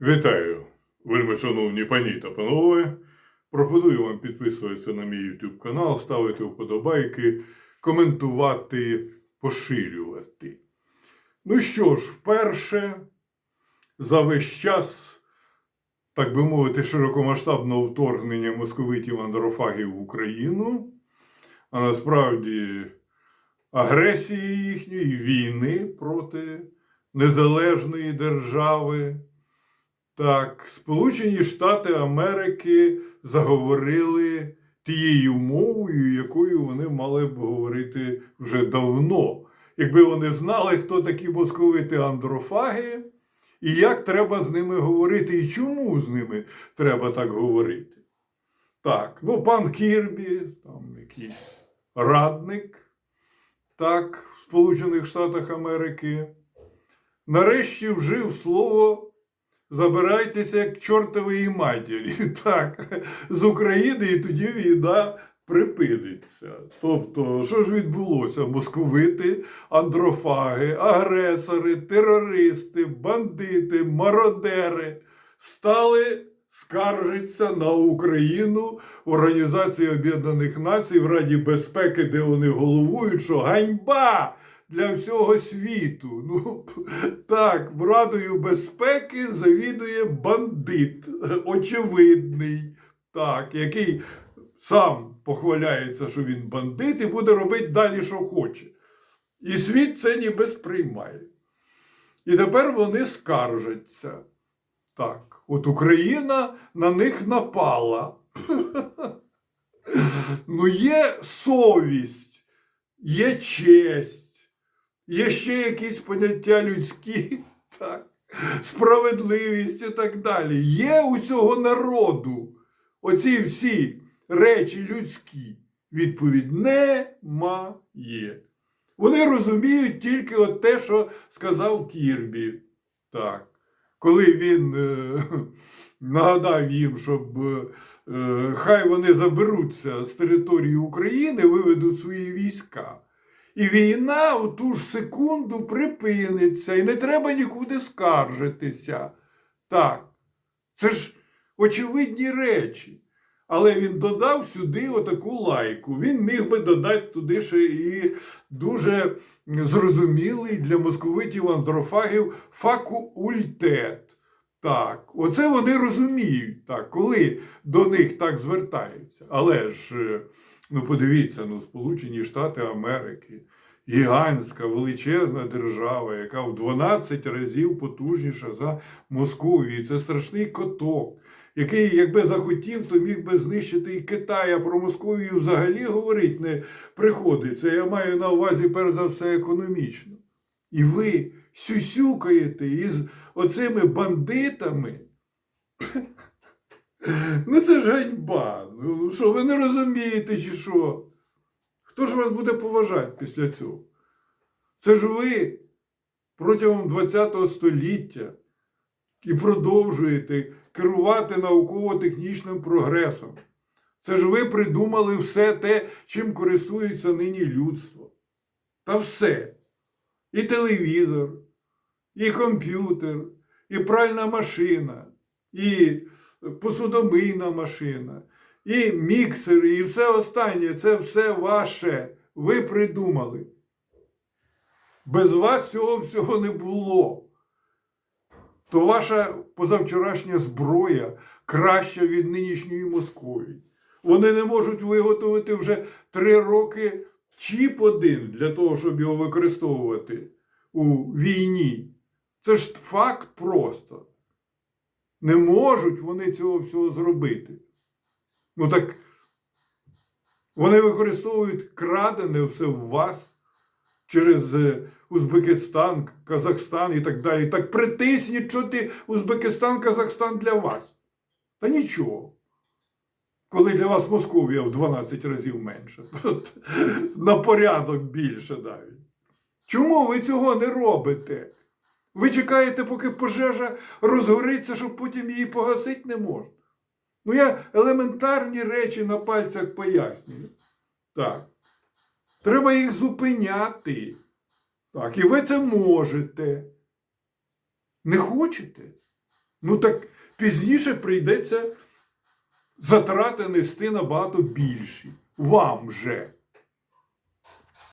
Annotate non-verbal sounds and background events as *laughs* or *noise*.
Вітаю, вельми шановні пані та панове. Пропоную вам підписуватися на мій YouTube канал, ставити вподобайки, коментувати, поширювати. Ну що ж, вперше за весь час, так би мовити, широкомасштабного вторгнення московитів андрофагів в Україну, а насправді агресії їхньої війни проти незалежної держави. Так, Сполучені Штати Америки заговорили тією мовою, якою вони мали б говорити вже давно. Якби вони знали, хто такі московити андрофаги, і як треба з ними говорити, і чому з ними треба так говорити. Так, ну пан Кірбі, там якийсь радник, так, в Сполучених Штатах Америки, нарешті вжив слово забирайтеся як чортової матері. *laughs* Так, з України і тоді війна припиниться. Тобто, що ж відбулося? Московити, андрофаги, агресори, терористи, бандити, мародери стали скаржитися на Україну в Організації Об'єднаних Націй в Раді безпеки, де вони головують, що ганьба! Для всього світу. Ну так, Радою безпеки завідує бандит, очевидний, так, який сам похваляється, що він бандит, і буде робити далі, що хоче. І світ це ніби сприймає. І тепер вони скаржаться. Так, от Україна на них напала. *laughs* Ну, є совість, є честь, є ще якісь поняття людські, *laughs* так, справедливість і так далі. Є у цього народу оці всі речі людські. Відповідь немає. Вони розуміють тільки от те, що сказав Кірбі. Так. Коли він е, *laughs* нагадав їм, щоб е, хай вони заберуться з території України, виведуть свої війська. І війна у ту ж секунду припиниться, і не треба нікуди скаржитися. Так, це ж очевидні речі. Але він додав сюди отаку лайку. Він міг би додати туди ще і дуже зрозумілий для московитів андрофагів факультет. Так, оце вони розуміють, так, коли до них так звертаються. Але ж, е, ну подивіться, ну, Сполучені Штати Америки, гігантська величезна держава, яка в 12 разів потужніша за Московію. Це страшний коток який, якби захотів, то міг би знищити і Китай, а про Московію взагалі говорить не приходиться. Я маю на увазі, перш за все, економічно. І ви сюсюкаєте із оцими бандитами. Ну це ж ганьба. Ну що, ви не розумієте, чи що? Хто ж вас буде поважати після цього? Це ж ви протягом ХХ століття і продовжуєте керувати науково-технічним прогресом. Це ж ви придумали все те, чим користується нині людство. Та все. І телевізор, і комп'ютер, і пральна машина, і посудомийна машина, і міксери, і все останнє це все ваше. Ви придумали. Без вас цього всього не було то ваша позавчорашня зброя краща від нинішньої Московії. Вони не можуть виготовити вже три роки чіп один для того, щоб його використовувати у війні. Це ж факт просто. Не можуть вони цього всього зробити. Ну так вони використовують крадене все в вас через е, Узбекистан, Казахстан і так далі. Так притисніть, що ти Узбекистан, Казахстан для вас. Та нічого. Коли для вас Московія в 12 разів менше, *laughs* на порядок більше навіть. Чому ви цього не робите? Ви чекаєте, поки пожежа розгориться, щоб потім її погасити не можна. Ну, я елементарні речі на пальцях пояснюю. Так. Треба їх зупиняти. Так, і ви це можете. Не хочете? Ну так пізніше прийдеться затрати нести набагато більші. Вам же.